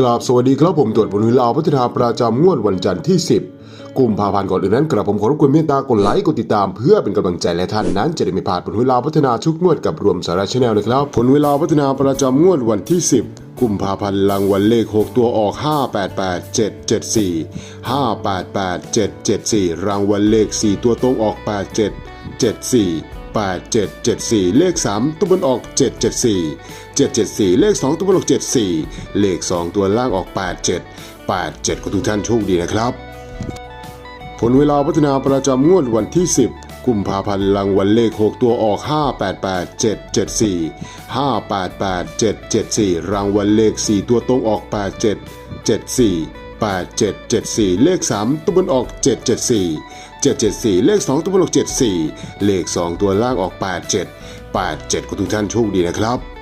กราบสวัสดีครับผมตรวจผลวิลาพัฒนาประจำงวดวันจันทร์ที่ 10กุมภาพันธ์ก่อนอื่นนั้นกราบผมขอรบกวนเมตตากดไลค์กดติดตามเพื่อเป็นกำลังใจและท่านนั้นจะได้ไม่พลาดผลวิลาพัฒนาทุกงวดกับรวมสาระชาแนลนะครับ ผลเวลาพัฒนาประจำงวดวันที่ 10กุมภาพันธ์รางวัลเลข 6 ตัวออก 588774 588774 รางวัลเลข 4 ตัวตรงออก 8774 8774 เลข 3 ตัวบนออก 774 774 เลข 2 ตัวบนออก 74 เลข 2 ตัวล่างออก 87 87ขอทุกท่านโชคดีนะครับ ผลเวลาพัฒนาประจำงวดวันที่ 10 กุมภาพันธ์รางวัลเลข 6 ตัวออก 588774 588774 รางวัลเลข 4 ตัวตรงออก 8774 8774 เลข 3 ตัวบนออก 774 774 เลข 2 ตัวบนออก74 เลข 2 ตัวล่างออก 87 87ก็ทุกท่านโชคดีนะครับ